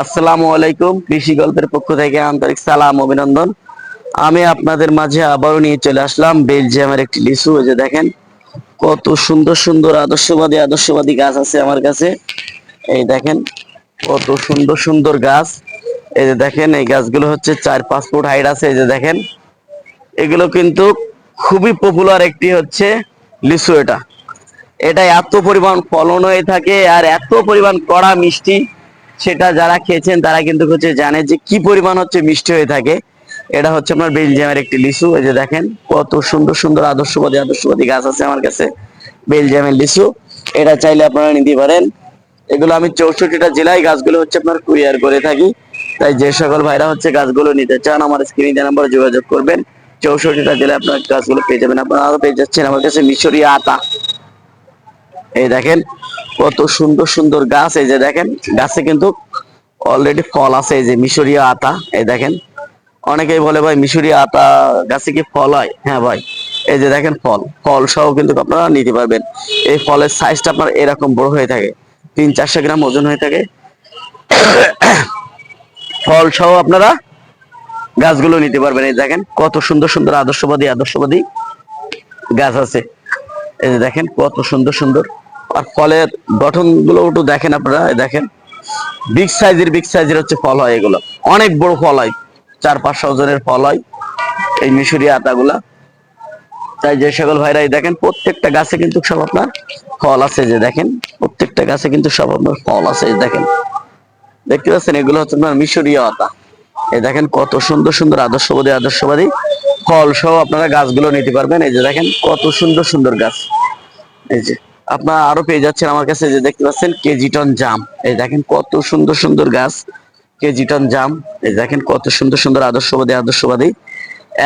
আসসালামু আলাইকুম, কৃষি গল্পের পক্ষ থেকে আন্তরিক সালাম, অভিনন্দন। আমি আপনাদের মাঝে আবারও নিয়ে চলে আসলাম বেলজিয়ামের একটি লিচু। ওই যে দেখেন, কত সুন্দর সুন্দর আদর্শবাদী আদর্শবাদী গাছ আছে আমার কাছে। এই দেখেন, কত সুন্দর সুন্দর গাছ। এই যে দেখেন, এই গাছগুলো হচ্ছে চার পাঁচ ফুট হাইট আছে। এই যে দেখেন, এগুলো কিন্তু খুবই পপুলার একটি হচ্ছে লিচু এটা। এটা এত পরিমাণ ফলন হয়ে থাকে আর এত পরিমাণ কড়া মিষ্টি। সেটা যারা খেয়েছেন, তারা কিন্তু হচ্ছে জানে যে কি পরিমাণ হচ্ছে মিষ্টি হয়ে থাকে। এটা হচ্ছে আপনার বেলজিয়ামের একটি লিচু, এই যে দেখেন, কত সুন্দর সুন্দর আদর্শবাদী আদর্শবাদী গাছ আছে আমার কাছে, বেলজিয়ামের লিচু। এটা চাইলে আপনারা নিতে পারেন। এগুলো আমি চৌষট্টিটা জেলায় গাছগুলো হচ্ছে আপনার কুরিয়ার করে থাকি। তাই যে সকল ভাইরা হচ্ছে গাছগুলো নিতে চান, আমার স্ক্রিনে নাম্বারে যোগাযোগ করবেন। চৌষট্টিটা জেলায় আপনার গাছগুলো পেয়ে যাবেন। আপনারা আরও পেয়ে যাচ্ছেন আমার কাছে মিশরীয় আতা। এই দেখেন, কত সুন্দর সুন্দর গাছ, এই যে দেখেন, গাছে কিন্তু অলরেডি ফল আছে, এই যে মিশরীয় আতা, এই দেখেন। অনেকেই বলে, ভাই, মিশরীয় আতা গাছে কি ফল হয়? হ্যাঁ ভাই, এই যে দেখেন ফল। ফল সহ কিন্তু আপনারা নিতে পারবেন। এই ফলের সাইজটা আপনার এরকম বড় হয়ে থাকে, তিন চারশো গ্রাম ওজন হয়ে থাকে। ফল সহ আপনারা গাছগুলো নিতে পারবেন। এই দেখেন, কত সুন্দর সুন্দর আদর্শবাদী আদর্শবাদী গাছ আছে। এই যে দেখেন, কত সুন্দর সুন্দর আর ফলের গঠনগুলো একটু দেখেন আপনারা দেখেন। বিগ সাইজের বিগ সাইজের হচ্ছে ফল হয় এগুলো। অনেক বড় ফল হয়, চার পাঁচশো ওজনের ফল হয় এই মিশরি আতাগুলা। তাই যে সকল ভাইরা দেখেন, প্রত্যেকটা গাছে কিন্তু সব আপনার ফল আছে যে দেখেন, প্রত্যেকটা গাছে কিন্তু সব আপনার ফল আছে এই দেখেন। দেখতে পাচ্ছেন, এগুলো হচ্ছে আপনার মিশরীয় আতা। এই দেখেন, কত সুন্দর সুন্দর আদর্শবাদী আদর্শবাদী ফল সহ আপনারা গাছগুলো নিতে পারবেন। এই যে দেখেন, কত সুন্দর সুন্দর গাছ। এই যে আপনারা আরও পেয়ে যাচ্ছেন আমার কাছে যে দেখতে পাচ্ছেন কেজি টন জাম। এই দেখেন কত সুন্দর সুন্দর গাছ, কেজি টন জাম। এই দেখেন কত সুন্দর সুন্দর আদর্শবাদী আদর্শবাদী।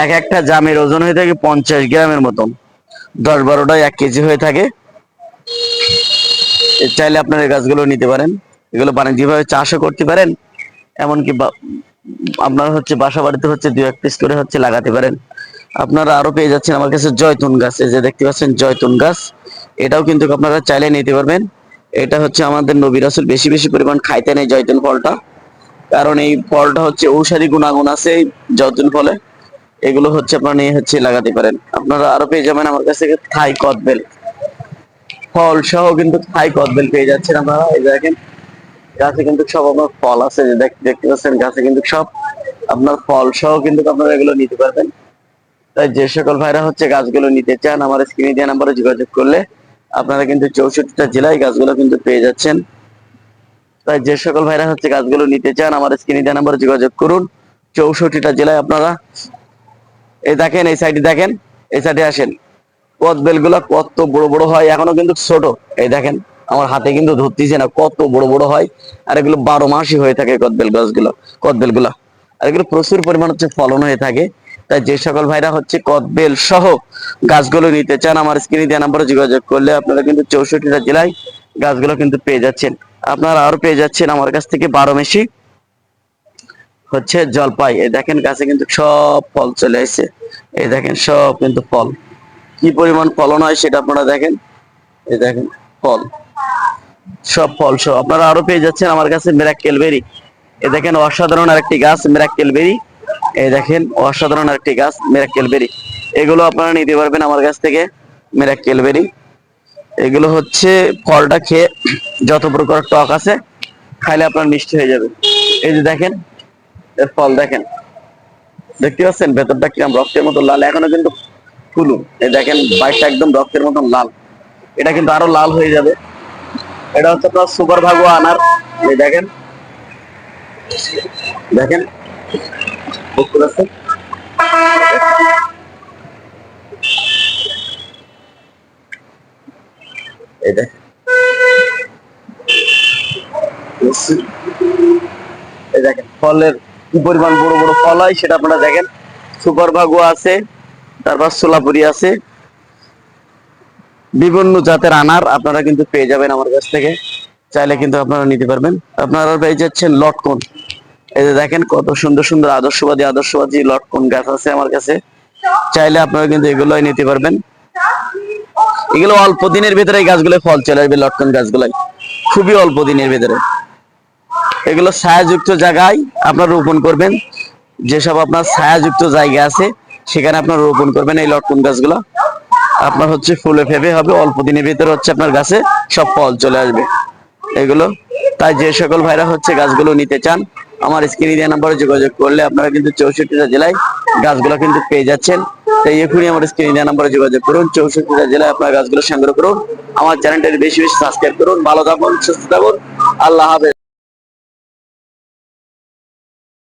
এক একটা জামের ওজন হয়ে থাকে পঞ্চাশ গ্রামের মতন। দশ বারোটায় এক কেজি হয়ে থাকে। চাইলে আপনারা এই গাছগুলো নিতে পারেন। এগুলো বাণিজ্যিকভাবে চাষও করতে পারেন। এমনকি আপনার হচ্ছে বাসা বাড়িতে হচ্ছে দু এক পিস করে হচ্ছে লাগাতে পারেন। আপনারা আরও পেয়ে যাচ্ছেন আমার কাছে জয়তুন গাছ। এই যে দেখতে পাচ্ছেন জয়তুন গাছ। এটাও কিন্তু আপনারা চাইলে নিতে পারবেন। এটা হচ্ছে আমাদের নবী রাসুল বেশি বেশি পরিমাণ খাইতেন এই জয়তুন ফলটা। কারণ এই ফলটা হচ্ছে ঔষধি গুণাগুণ আছে এই জয়তুন ফলে। এগুলো হচ্ছে আপনারা নিয়ে হচ্ছে লাগাতে পারেন। আপনারা আরও পেয়ে যাবেন আমার কাছ থাই কদবেল ফল সহ কিন্তু থাই কদবেল পেয়ে যাচ্ছেন আপনারা। এই দেখেন, গাছে কিন্তু সব আপনার ফল আছে। যে দেখতে পাচ্ছেন গাছে কিন্তু সব আপনার ফল সহ কিন্তু আপনারা এগুলো নিতে পারবেন। তাই যে সকল ভাইরা হচ্ছে গাছগুলো নিতে চান, আমার স্ক্রিনে দেওয়া নাম্বারে যোগাযোগ করলে আপনারা কিন্তু চৌষট্টিটা জেলায় গাছগুলো কিন্তু পেয়ে যাচ্ছেন। তাই যে সকল ভাইরা হচ্ছে গাছগুলো নিতে চান, আমার স্ক্রিনে দেওয়া নাম্বারে যোগাযোগ করুন। চৌষট্টিটা জেলায় আপনারা এই দেখেন, এই সাইডে দেখেন, এই সাইডে আসেন। কদবেলগুলা কত বড় বড় হয়, এখনও কিন্তু ছোট। এই দেখেন, আমার হাতে কিন্তু ধরতেছে না, কত বড় বড় হয়। আর এগুলো বারো মাসই হয়ে থাকে কদবেল গাছগুলো কদবেলগুলা আর এগুলো প্রচুর পরিমাণ হচ্ছে ফলন হয়ে থাকে। তাই যে সকল ভাইরা হচ্ছে কদবেল সহ গাছগুলো নিতে চান, আমার স্ক্রিনে দেওয়া নাম্বারে যোগাযোগ করলে আপনারা কিন্তু চৌষট্টিটা জেলায় গাছগুলো কিন্তু পেয়ে যাচ্ছেন। আপনারা আরও পেয়ে যাচ্ছেন আমার কাছ থেকে বারো মেশি হচ্ছে জলপাই। এই দেখেন গাছে কিন্তু সব ফল চলে আসছে এই দেখেন সব কিন্তু ফল। কি পরিমাণ ফলন হয় সেটা আপনারা দেখেন। এই দেখেন ফল। সব ফল সব আপনারা আরও পেয়ে যাচ্ছেন আমার কাছে মেরাক্কেল বেরি। এ দেখেন অসাধারণ আরেকটি গাছ, মেরাক্কেল বেরি। এই দেখেন অসাধারণ আরেকটি গাছ মেরাক্কেল বেরি এগুলো আপনারা নিতে পারবেন আমার কাছ থেকে মেরাক্কেল বেরি এগুলো হচ্ছে ফলটা খেয়ে যত প্রকার টক আছে, খাইলে আপনার মিষ্টি হয়ে যাবে। এই যে দেখেন, এর ফল দেখেন। দেখতে পাচ্ছেন ভেতরটা কিরম রক্তের মতো লাল, এখনও কিন্তু ফুলু। এই দেখেন বাইকটা একদম রক্তের মতন লাল। এটা কিন্তু আরও লাল হয়ে যাবে। এটা হচ্ছে আপনার সুপার ভাগো আনার। এই দেখেন দেখেন। ফলের কি পরিমাণ বড় বড় ফল হয় সেটা আপনারা দেখেন। সুপার ভাগো আছে, তারপর সোলাপুরি আছে। বিভিন্ন জাতের আনার আপনারা কিন্তু পেয়ে যাবেন আমার কাছ থেকে। চাইলে কিন্তু আপনারা নিতে পারবেন। আপনারা পেয়ে যাচ্ছেন লটকন। এই যে দেখেন কত সুন্দর সুন্দর আদর্শবাদী আদর্শবাদী লটকন গাছ আছে আমার কাছে। চাইলে আপনারা কিন্তু এগুলোই নিতে পারবেন। এগুলো অল্প দিনের ভিতরে গাছগুলো ফল চলে আসবে, লটকন গাছগুলাই খুবই অল্প দিনের ভিতরে। এগুলো ছায়াযুক্ত জায়গায় আপনার রোপণ করবেন। যেসব আপনার ছায়াযুক্ত জায়গা আছে, সেখানে আপনার রোপণ করবেন এই লটকন গাছগুলো। আপনার হচ্ছে ফুলে ফেপে হবে, অল্প দিনের ভিতরে হচ্ছে আপনার গাছে সব ফল চলে আসবে। এগুলো, তাই যে সকল ভাইরা হচ্ছে গাছগুলো নিতে চান আমার স্ক্রিনে দেওয়া নাম্বারে যোগাযোগ করলে আপনারা কিন্তু চৌষট্টিটা জেলায় গাছগুলো কিন্তু পেয়ে যাচ্ছেন। তাই এখনই আমার স্ক্রিনে দেওয়া নাম্বারে যোগাযোগ করুন, চৌষট্টিটা জেলায় আপনার গাছগুলো সংগ্রহ করুন। আমার চ্যানেলটা বেশি বেশি সাবস্ক্রাইব করুন। ভালো থাকুন, সুস্থ থাকুন। আল্লাহ হাফেজ।